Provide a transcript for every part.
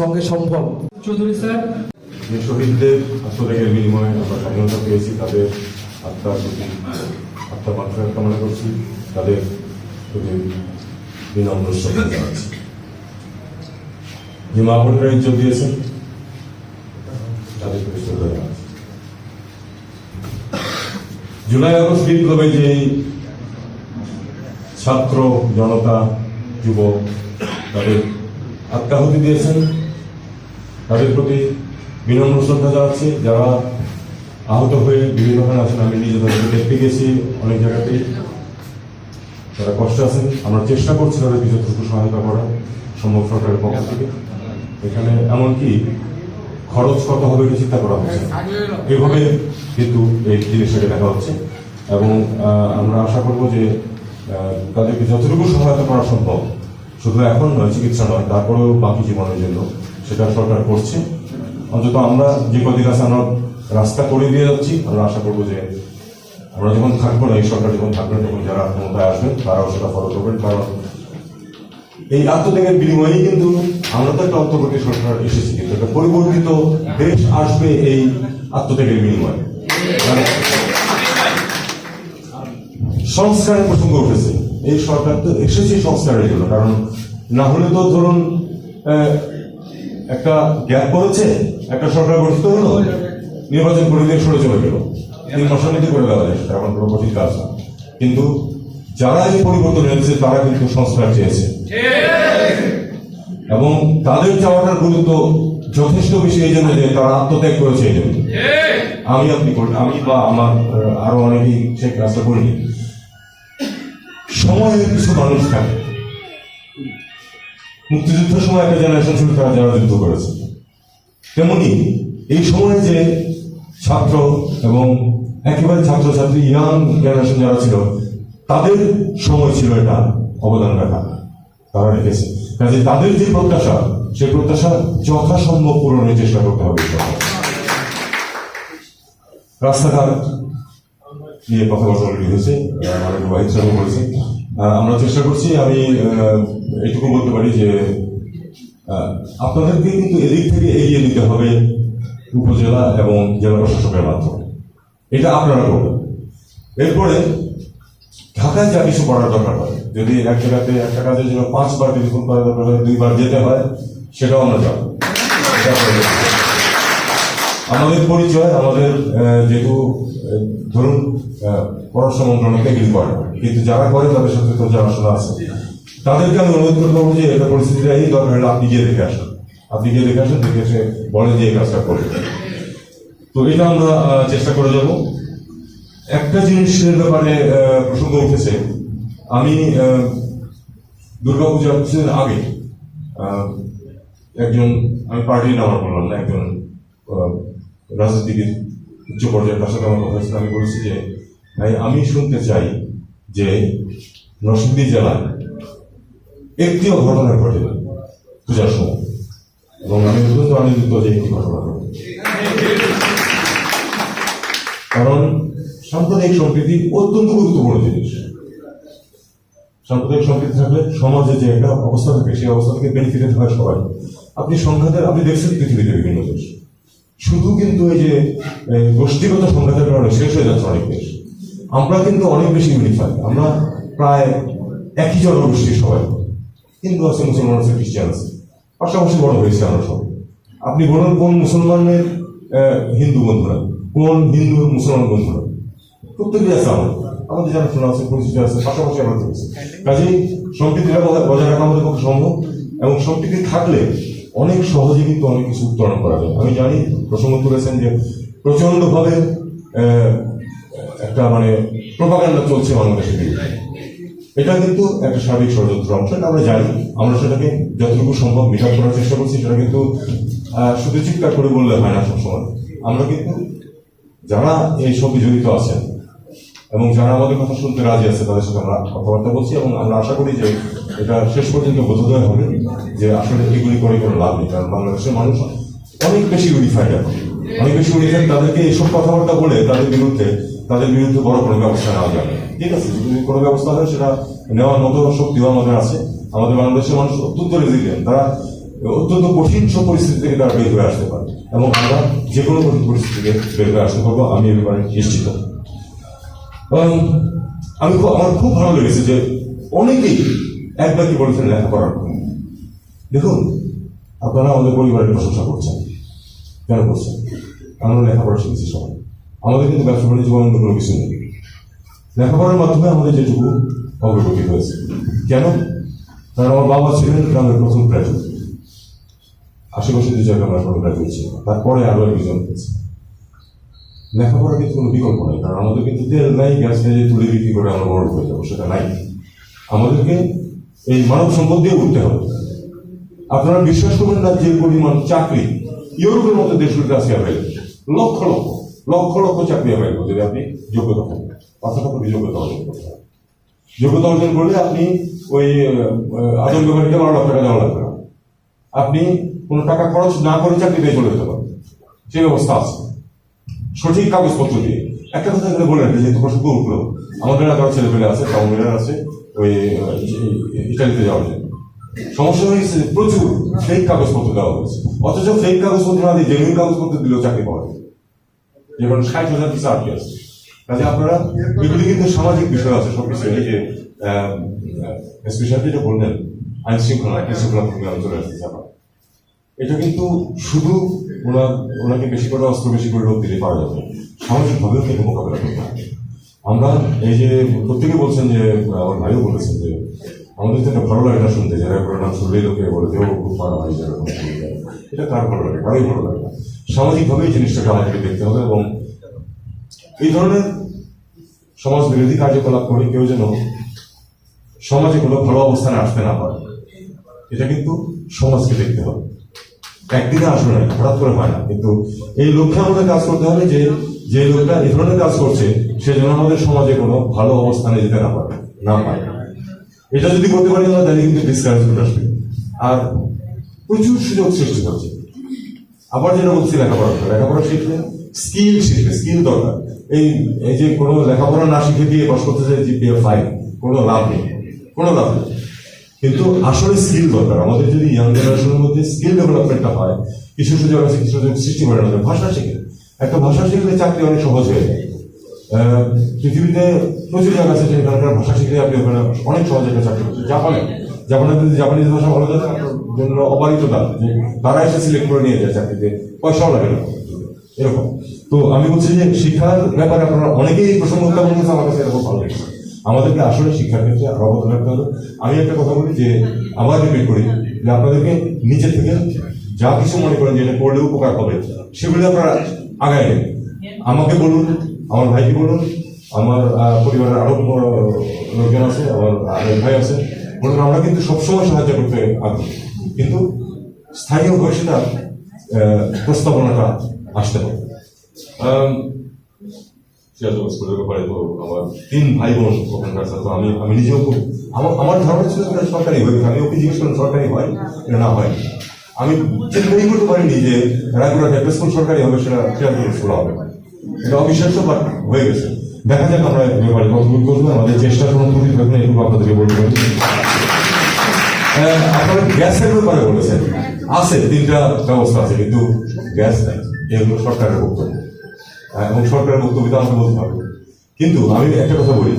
সঙ্গে সম্ভব। চৌধুরী স্যার। যে শহীদদের আত্মত্যাগের বিনিময়ে আমরা স্বাধীনতা পেয়েছি তাদের আত্মার প্রতি আত্মা মাত্রা কামনা করছি তাদের প্রতি বিনম্র শ্রদ্ধা জানাচ্ছি। যে মা বোনেরা ইজ্জত দিয়েছেন তাদের প্রতি শ্রদ্ধা জানাচ্ছি। জুলাই আগস্ট বিপ্লবে যে ছাত্র জনতা যুবক তাদের আত্মাহুতি দিয়েছেন তাদের প্রতি বিনম্র শ্রদ্ধা জানাচ্ছি। যারা আহত হয়ে বিভিন্নভাবে আছেন, আমি নিজে তাদেরকে দেখতে গেছি অনেক জায়গাতেই তারা কষ্ট আছেন, আমরা চেষ্টা করছি তাদেরকে যতটুকু সহায়তা করা সম্ভব সরকারের পক্ষ থেকে। এখানে এমনকি খরচ কত হবে চিন্তা করা হচ্ছে না। এইভাবে কিন্তু এই জিনিসটাকে দেখা হচ্ছে। এবং আমরা আশা করব যে তাদেরকে যতটুকু সহায়তা করা সম্ভব, শুধু এখন নয়, চিকিৎসা নয়, তারপরেও বাকি জীবনের জন্য সেটা সরকার করছে। অন্তত আমরা যে কদিন আছে আমরা রাস্তা করে দিয়ে যাচ্ছি, আমরা আশা করব যে আমরা যখন থাকব না, এই সরকার যখন থাকবেন তখন যারা ক্ষমতায় আসবেন, তারাও সেটা ফলো করবেন। কারণ এই আত্মত্যাগের বিনিময়েই কিন্তু আমরা তো একটা অন্তর্বর্তী সরকার এসেছি, কিন্তু একটা পরিবর্তিত দেশ আসবে এই আত্মত্যাগের বিনিময়ে। মানে সংস্কারের প্রসঙ্গ উঠেছে। এই সরকার তো এসেছে সংস্কারের জন্য, কারণ না হলে তো ধরুন একটা গ্যাপ পড়েছে একটা সরকার গঠিত হলো নির্বাচন করে দিয়ে সরে চলে গেল। মাসের করে দেওয়া যায় এখন কোনো কঠিন কাজ না। কিন্তু যারা এই পরিবর্তন এনেছে তারা কিন্তু সংস্কার চেয়েছে। এবং তাদের চাওয়াটার গুরুত্ব যথেষ্ট বেশি এই জন্য যে তারা আত্মত্যাগ করেছে এই জন্য। আমি আপনি করি আমি বা আমার আরও অনেকেই সেই কাজটা করিনি। সময়ের কিছু মানুষ থাকে মুক্তিযুদ্ধের সময় একটা জেনারেশন ছিল তারা যারা যুদ্ধ করেছে। তেমনি এই সময় যে ছাত্র এবং একেবারে ছাত্রছাত্রী ইয়াং জেনারেশন যারা ছিল তাদের সময় ছিল এটা অবদান রাখা তারা রেখেছে। কাজে তাদের যে প্রত্যাশা সেই প্রত্যাশা যথাসম্ভব পূরণের চেষ্টা করতে হবে। রাস্তাঘাট নিয়ে কথাবার্তা হয়েছে সাহেব বলেছে। আহ, আমরা চেষ্টা করছি আমি আহ, এইটুকু বলতে পারি যে আপনাদেরকে কিন্তু এদিক থেকে এগিয়ে নিতে হবে উপজেলা এবং জেলা প্রশাসকের মাধ্যমে এটা আপনারা করবেন এরপরে ঢাকায় যা কিছু করার দরকার হয় যদি এক জায়গাতে একটা কাজের জন্য পাঁচবার টেলিফোন করার দরকার হয় দুইবার যেতে হয় সেটাও আমরা যাব। আমাদের পরিচয় আমাদের যেহেতু ধরুন পররাষ্ট্র মন্ত্রণালয় এগুলি করে। কিন্তু যারা করে তাদের সাথে তো জানাশোনা আছে। তাদেরকে আমি অনুরোধ করতে পারব যে এটা পরিস্থিতিটা এই দরকার হলে আপনি গিয়ে দেখে আসুন। আপনি গিয়ে দেখে আসুন দেখে এসে বলেন যে এই কাজটা করবে তো এটা আমরা চেষ্টা করে যাব। একটা জিনিসের ব্যাপারে প্রসঙ্গ উঠেছে। আমি আহ, দুর্গাপূজা কিছুদিন আগে একজন আমি পার্টির নাম আর বললাম না একজন রাজনীতিবিদ উচ্চ পর্যায়ের তার সাথে আমার কথা আমি বলেছি যে ভাই আমি শুনতে চাই যে নরসিংদী জেলায় একটিও ঘটনা ঘটে না। পূজার সময় এবং আমি অত্যন্ত আনন্দিত যে একটি ঘটনা ঘটে। কারণ সাম্প্রদায়িক সম্প্রীতি অত্যন্ত গুরুত্বপূর্ণ জিনিস। সাম্প্রদায়িক সম্প্রীতি থাকলে সমাজে যে একটা অবস্থা থাকে, সেই অবস্থা থেকে বেনিফিটেড হয় সবাই। আপনি সংঘাতের, আপনি দেখছেন পৃথিবীতে বিভিন্ন দেশ। শুধু কিন্তু এই যে গোষ্ঠীগত সংঘাতের কারণে শেষ হয়ে যাচ্ছে অনেক দেশ। আমরা কিন্তু অনেক বেশি ইউনিফাই আমরা প্রায় একই জনগোষ্ঠীর সবাই। হিন্দু আছে, মুসলমান আছে, খ্রিস্টান আছে। পাশাপাশি বড় হয়েছে আমরা সব। আপনি বলুন, কোন মুসলমানের হিন্দু বন্ধুরা? কোন হিন্দু মুসলমান বন্ধুরা? প্রত্যেকেই আছে আমাদের। আমাদের যারা শোনা আছে, পরিচিত আছে, পাশাপাশি আমরা চলছে কাজেই সম্প্রীতিটা বজায় বজায় রাখা আমাদের পক্ষে সম্ভব। এবং সম্প্রীতি থাকলে অনেক সহজে কিন্তু অনেক কিছু উত্তরণ করা যায়। আমি জানি, প্রসঙ্গ তুলেছেন যে প্রচণ্ড ভাবে একটা মানে প্রপাগান্ডা চলছে বাংলাদেশের বিরুদ্ধে এটা কিন্তু একটা সার্বিক ষড়যন্ত্র। অংশ এটা আমরা জানি। আমরা সেটাকে যতটুকু সম্ভব মেকআপ করার চেষ্টা করছি, সেটা কিন্তু শুধু চিৎকার করে বললে হয় না সবসময়। আমরা কিন্তু যারা এই সঙ্গে জড়িত আছেন এবং যারা আমাদের কথা শুনতে রাজি আছে, তাদের সাথে আমরা কথাবার্তা বলছি এবং আমরা আশা করি যে এটা শেষ পর্যন্ত বোধোদয় হবে যে আসলে এগুলি করে কোনো লাভ নেই। কারণ বাংলাদেশের মানুষ অনেক বেশি ইউনিফাইড এখন। অনেক বেশি ইউনিফাইড তাদেরকে এইসব কথাবার্তা বলে তাদের বিরুদ্ধে তাদের বিরুদ্ধে বড় কোনো ব্যবস্থা নেওয়া যাবে ঠিক আছে, যদি কোনো ব্যবস্থা হয়, সেটা নেওয়ার মতো শক্তিও আমাদের আছে। আমাদের বাংলাদেশের মানুষ অত্যন্ত রেজিলিয়েন্ট তারা অত্যন্ত কঠিন সব পরিস্থিতি থেকে তারা বের হয়ে আসতে পারে। এবং আমরা যে কোনো কঠিন পরিস্থিতি থেকে বের হয়ে আসতে পারব, আমি এ ব্যাপারে নিশ্চিত। আমি আমার খুব ভালো লেগেছে যে অনেকেই একবার কি বলেছেন লেখাপড়ার। দেখুন, আপনারা আমাদের পরিবারের প্রশংসা করছেন। কেন করছেন? আমরা লেখাপড়া শিখেছি সবাই। আমাদের কিন্তু ব্যবসা বাণিজ্য বা অন্য কোনো কিছু নেই। লেখাপড়ার মাধ্যমে আমাদের যেটুকু অগ্রগতি হয়েছে। কেন? কারণ আমার বাবা ছিলেন গ্রামের প্রথম গ্রাজুয়েট আশেপাশে যে জায়গায় আমার কোনো গ্রাজুয়েট ছিল। তারপরে আরও একজন হয়েছে। লেখাপড়া কিন্তু কোনো বিকল্প নাই। কারণ আমাদের কিন্তু তেল নাই, গ্যাস নেই তুলে বিক্রি করে আমরা বড় হয়ে যাব, সেটা নাই। আমাদেরকে এই মানব সম্পদ দিয়ে উঠতে হবে। আপনারা বিশ্বাস করবেন না যে পরিমাণ চাকরি। ইউরোপের মতো দেশগুলিতে আছে অ্যাভেলেবল লক্ষ লক্ষ। লক্ষ লক্ষ চাকরি অ্যাভেলেবল যদি আপনি যোগ্যতা থাকেন অর্থাৎ আপনাকে যোগ্যতা অর্জন করতে হবে। যোগ্যতা অর্জন করলে আপনি ওই আদম ব্যবহারকে বারো লাখ টাকা দেওয়া লাগবে না। আপনি কোনো টাকা খরচ না করে চাকরি পেয়ে চলে যেতে পারেন। সেই ব্যবস্থা আছে। সঠিক কাগজপত্র দিয়ে। একটা কথা এখানে বলে রাখি, যেহেতু প্রসঙ্গ উঠল আমাদের এলাকার ছেলে পেলে আছে তামিলের আছে, ওই ইটালিতে যাওয়ার জন্য। সমস্যা হয়েছে প্রচুর ফেক কাগজপত্র দেওয়া হয়েছে। অথচ ফেক কাগজপত্র না দিয়ে জেনুইন কাগজপত্র দিলেও চাকরি পাওয়া যায়। যেমন ষাট হাজার পিসা আটকে আছে? কাজে আপনারা এগুলি কিন্তু সামাজিক বিষয় আছে, সবকিছু। এই যে স্পেশাল যেটা বললেন, আইন শৃঙ্খলা আইন শৃঙ্খলা আমি চলে আসতেছি আবার। এটা কিন্তু শুধু ওরা, ওনাকে বেশি করে অস্ত্র, বেশি করে লোক দিলে পাওয়া যাবে। সামাজিকভাবেও কিন্তু মোকাবেলা করতে হবে আমরা এই যে, প্রত্যেকে বলছেন যে আমার ভাইও বলেছেন যে আমাদের একটা ভালো লাগে না শুনতে, যারা নাম শুনলেই লোকে বলে যে খুব ভালো হয় যেরকম এটা কার ভালো লাগে কারোই ভালো লাগে। না সামাজিকভাবে জিনিসটাকে আমাদেরকে দেখতে হবে এবং এই ধরনের সমাজ বিরোধী কার্যকলাপ করে কেউ যেন সমাজে কোনো ভালো অবস্থানে আসতে না পারে, এটা কিন্তু সমাজকে দেখতে হবে। একদিনে আসবে না, হঠাৎ করে হয় না, কিন্তু এই লক্ষ্যে আমাদের কাজ করতে হবে যে যে লোকটা এই ধরনের কাজ করছে, সে যেন আমাদের সমাজে কোনো ভালো অবস্থানে যেতে না পারে না পারে। এটা যদি করতে পারি আমরা তাহলে কিন্তু ডিসকারেজমেন্ট আসবে। আর প্রচুর সুযোগ সৃষ্টি হচ্ছে। আবার যেটা বলছি, লেখাপড়া লেখাপড়া শিখলে স্কিল শিখবে স্কিল দরকার। এই এই যে কোনো লেখাপড়া না শিখে দিয়ে পাস করতে চাই জিপিএ ফাইভ কোনো লাভ নেই। কোনো লাভ নেই। কিন্তু আসলে স্কিল দরকার। আমাদের যদি ইয়াং জেনারেশনের মধ্যে স্কিল ডেভেলপমেন্টটা হয়, কিছু সুযোগ আছে, কিছু সৃষ্টি করে আমাদের ভাষা শিখে। একটা ভাষা শিখলে চাকরি অনেক সহজ হয়ে যায়। পৃথিবীতে প্রচুর জায়গা আছে যেখানকার ভাষা শিখলে আপনি ওখানে অনেক সহজে একটা চাকরি করতে জাপানে জাপানে যদি জাপানিজ ভাষা বলা যায় আপনার জন্য অবারিত যে তারা এসে সিলেক্ট করে নিয়ে যায় চাকরিতে, পয়সাও লাগে না। এরকম। তো আমি বলছি যে শিক্ষার ব্যাপারে আপনারা অনেকেই প্রসঙ্গ উত্থাপন করেছে আমার কাছে এরকম ভালো লেগেছে। আমাদেরকে আসলে শিক্ষার ক্ষেত্রে আরও অবদান রাখতে হবে। আমি একটা কথা বলি যে আবার রিপিট করি যে আপনাদেরকে নিচে থেকে যা কিছু মনে করেন যে এটা করলে উপকার হবে, সেগুলি আপনারা আগায় আমাকে বলুন আমার ভাইকে বলুন আমার পরিবারের আরও লোকজন আছে আমার আরেক ভাই আছে। বলুন আমরা কিন্তু সবসময় সাহায্য করতে আগ্রহী কিন্তু স্থানীয় হয়ে সেটা প্রস্তাবনাটা আসতে পারে। সিরাজগঞ্জ স্কুলের ব্যাপারে তো আমার তিন ভাই বোন ওখানকার আছে, তো আমি আমি নিজেও খুব আমার আমার ধারণা ছিল যে এটা সরকারি হবে আমি ওকে জিজ্ঞেস করলাম সরকারি হয়? এটা না হয়। আমি চিন্তাই করতে পারিনি যে রায়পুরা একটা স্কুল সরকারি হবে সেটা সিরাজগঞ্জ স্কুল হবে। এটা অবিশ্বাস্য বাট হয়ে গেছে। দেখা যাক আমরা ব্যাপারে কতদূর করব, আমাদের চেষ্টা কোনো ত্রুটি থাকলে এটুকু আপনাদেরকে বলতে পারি। আপনারা গ্যাসের ব্যাপারে বলেছেন। আছে, তিনটা ব্যবস্থা আছে, কিন্তু গ্যাস নাই। এগুলো সরকারের বক্তব্য। এবং সরকারের বক্তব্য আমাকে বলতে হবে। কিন্তু আমি একটা কথা বলি,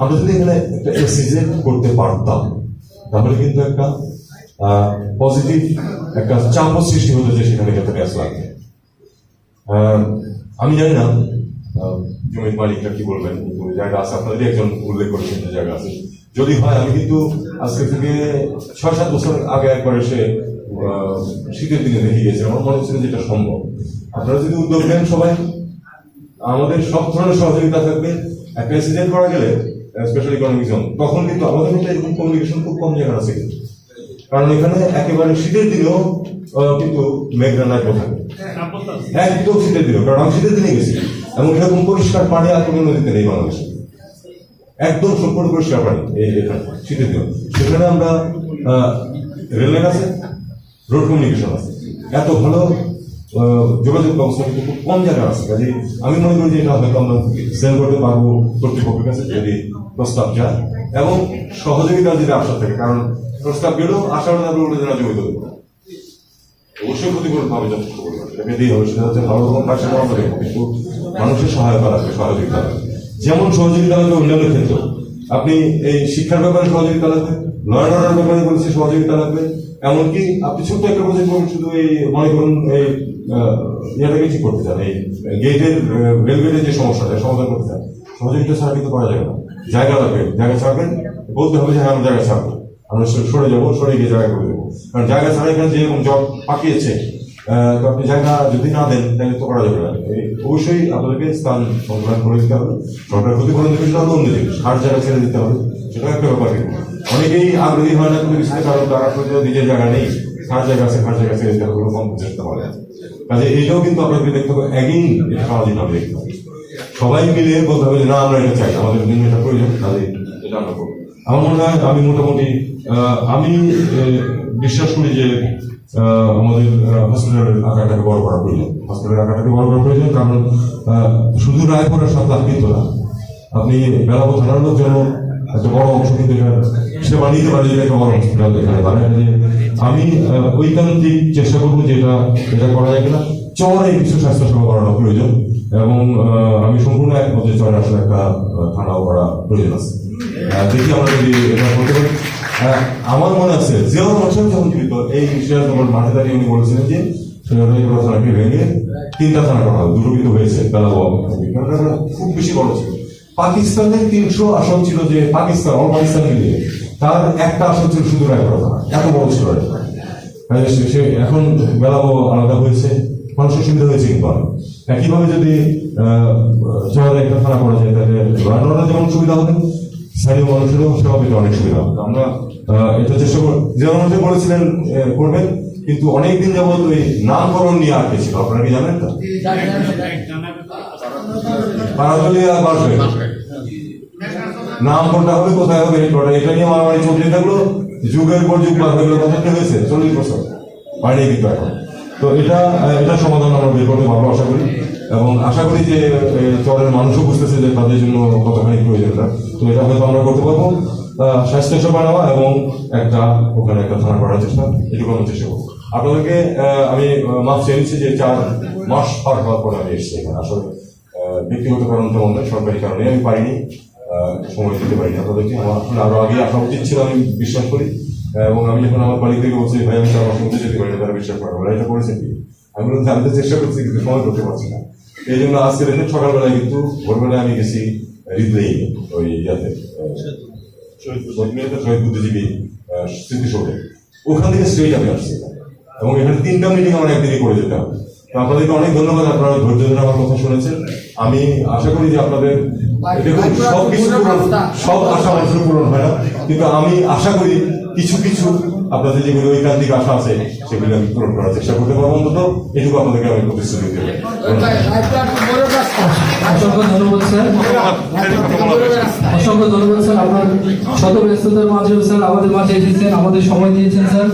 আমরা যদি এখানে একটা এক্সিজেন করতে পারতাম, তাহলে কিন্তু একটা পজিটিভ একটা চাপও সৃষ্টি হতো যে সেখানে একটা গ্যাস লাগবে। আমি জানি না জমির মালিকরা কি বলবেন জায়গা আছে আপনাদের একজন উল্লেখ করেছেন জায়গা আছে। যদি হয়, আমি কিন্তু আজকে থেকে ছয় সাত বছর আগে একবার এসে শীতের দিনে দেখে গেছি আমার মনে হচ্ছিল যেটা সম্ভব। আপনারা যদি উদ্যোগ নেন সবাই, আমাদের সব ধরনের সহযোগিতা থাকবে। একটা অ্যাক্সিডেন্ট করা গেলে স্পেশাল ইকোনমিক জোন তখন কিন্তু আমাদের মধ্যে এরকম কমিউনিকেশন খুব কম জায়গা আছে। কিন্তু কারণ এখানে একেবারে শীতের দিনেও কিন্তু মেঘনা নাইট থাকে। একদম শীতের দিনেও, কারণ আমি শীতের দিনে গেছি। এবং এরকম পরিষ্কার পানি আর কোনো নদীতে নেই বাংলাদেশে। একদম সম্পূর্ণ পরিষ্কার পানি এই এখানে, শীতের দিন সেখানে আমরা রেল লাইন আছে, রোড কমিউনিকেশন আছে। এত ভালো যোগাযোগ ব্যবস্থা কিন্তু খুব কম জায়গা আছে। কাজে আমি মনে করি যে এটা হয়তো আমরা সেল করতে পারব কর্তৃপক্ষের কাছে যদি প্রস্তাব যায়। এবং সহযোগিতা যদি আশা থাকে, কারণ প্রস্তাব গেলেও আশা না বলে রাজি হইতে অবশ্যই ক্ষতিপূরণ পাবে যথেষ্ট হবে, সেটা হচ্ছে ভালো রকম মানুষের সহায়তা লাগবে, সহযোগিতা যেমন সহযোগিতা লাগবে অন্যান্য ক্ষেত্রে। আপনি এই শিক্ষার ব্যাপারে সহযোগিতা লাগবে, লয়ার অর্ডার ব্যাপারে বলেছি সহযোগিতা লাগবে। এমনকি আপনি ছোট্ট একটা প্রজেক্ট করুন, শুধু এই মনে করুন, এই ইয়েটাকে ঠিক করতে চান, এই গেটের রেল গেটের যে সমস্যাটা সমাধান করতে চান। সহযোগিতা ছাড়া কিন্তু করা যাবে না। জায়গা লাগবে, জায়গা ছাড়বেন, বলতে হবে যে হ্যাঁ আমি জায়গা ছাড়বো। আমরা সরে- সরে যাব, সরে গিয়ে জায়গা করে দেবো। কারণ জায়গা ছাড়া এখানে যেরকম জব পাকিয়েছে তো আপনি জায়গা যদি না দেন, তাহলে তো করা যাবে না। অবশ্যই আপনাদেরকে স্থান সংগ্রহ করে দিতে হবে। সরকার ক্ষতিপূরণ দেবে সেটা অন্য জিনিস। হার জায়গা ছেড়ে দিতে হবে সেটা একটা ব্যাপার কিন্তু। অনেকেই আগ্রহী হয় না কোনো কিছুতে, কারণ তারা হয়তো নিজের জায়গা নেই। খার জায়গা আছে খার জায়গা ছেড়ে দিতে হবে, কোনো কম চেষ্টা করে কাজে এইটাও কিন্তু আপনাকে দেখতে হবে একই এটা সামাজিক ভাবে হবে। সবাই মিলে বলতে হবে যে, না, আমরা এটা চাই আমাদের দিন এটা প্রয়োজন কাজে এটা আমরা করব। আমার মনে হয় আমি মোটামুটি আমি বিশ্বাস করি যে আমাদের হসপিটালের আকারটাকে বড় করা প্রয়োজন। হসপিটালের আকারটাকে বড় করা প্রয়োজন কারণ শুধু রায়পুরের লাভ কিন্তু না। আপনি বেলাবো থানার জন্য একটা বড় অংশ কিন্তু সেবা নিতে পারে একটা বড় হসপিটাল এখানে। দাঁড়ায় যে আমি ঐকান্তিক চেষ্টা করব যে এটা এটা করা যায় কিনা। চরে কিছু স্বাস্থ্য সেবা করানো প্রয়োজন এবং আমি সম্পূর্ণ একমত চরে আসলে একটা থানাও করা প্রয়োজন আছে। দেখি আমরা যদি এটা করতে পারি। আহ, আমার মনে আছে জিয়াউর হোসেন যখন জীবিত এই মাঠে দাঁড়িয়ে উনি বলেছিলেন যে ভেঙে তিনটা থানা করা দুটো কিন্তু হয়েছে খুব বেশি বড় ছিল। পাকিস্তানের তিনশো আসন ছিল যে পাকিস্তান অল পাকিস্তান মিলিয়ে তার একটা আসন ছিল শুধু রায়পুরা এত বড় ছিল রায়পুরা। সে- এখন বেলাবো আলাদা হয়েছে মানুষের সুবিধা হয়েছে কিন্তু। একইভাবে যদি শহরে একটা থানা করা যায় তাহলে রান্নাটা যেমন সুবিধা হবে স্থানীয় মানুষেরও পেতে অনেক সুবিধা হবে। আমরা এটা চেষ্টা যেমন বলেছিলেন করবেন, কিন্তু অনেকদিন যাবত ওই নামকরণ নিয়ে আটকে ছিল আপনারা কি জানেন পারাজলি আর বাসবে নাম কোনটা হবে, কোথায় হবে এটা নিয়ে মারামারি চলতে থাকল যুগের পর যুগ বার হয়ে হয়েছে, চল্লিশ বছর। কিন্তু এখন। তো এটা এটা সমাধান আমরা বের করতে পারব, আশা করি। এবং আশা করি যে চরের মানুষও বুঝতেছে যে তাদের জন্য কতখানি প্রয়োজনটা তো এটা হয়তো আমরা করতে পারব। স্বাস্থ্য সেবা নেওয়া এবং একটা ওখানে একটা থানা করার চেষ্টা এটুকু আমরা চেষ্টা করব। আপনাদেরকে আমি আহ, মাফ চেয়ে নিচ্ছি যে চার মাস পার হওয়ার পরে আমি এসেছি এখানে। আসলে ব্যক্তিগত কারণ তেমন নয় সরকারি কারণে আমি পারিনি সময় দিতে পারিনি আপনাদেরকে। আমার আসলে আরও আগে আসা উচিত ছিল আমি বিশ্বাস করি। এবং আমি যখন আমার বাড়ি থেকে বলছি ভাই আমি চার মাস মধ্যে যেতে পারি তারা বিশ্বাস করে এটা করেছেন কি? আমি বললাম জানতে চেষ্টা করছি কিন্তু সময় করতে পারছি না। এই জন্য আজকে দেখেন সকালবেলায় কিন্তু ভোরবেলায় আমি গেছি রিপ্লেই ওই ইয়াতে। শহীদ শহীদ শহীদ বুদ্ধিজীবী স্মৃতিসৌধে। ওখান থেকে স্ট্রেট আমি আসছি। এবং এখানে তিনটা মিটিং আমার একদিনই করে তো আপনাদেরকে অনেক ধন্যবাদ আপনারা ধৈর্য ধরে আমার কথা শুনেছেন। আমি আশা করি যে আপনাদের দেখুন সব কিছু সব আশা মানুষের পূরণ হয় না। কিন্তু আমি আশা করি কিছু কিছু আপনাদের যেগুলো ঐকান্তিক আশা আছে, সেগুলো আমি পূরণ করার চেষ্টা করতে পারব। অন্তত এটুকু আপনাদেরকে আমি প্রতিশ্রুতি দেবো অসংখ্য ধন্যবাদ, স্যার। অসংখ্য ধন্যবাদ, স্যার। আপনার শত ব্যস্ততার মাঝেও, স্যার, আমাদের মাঝে এসেছেন, আমাদের সময় দিয়েছেন, স্যার।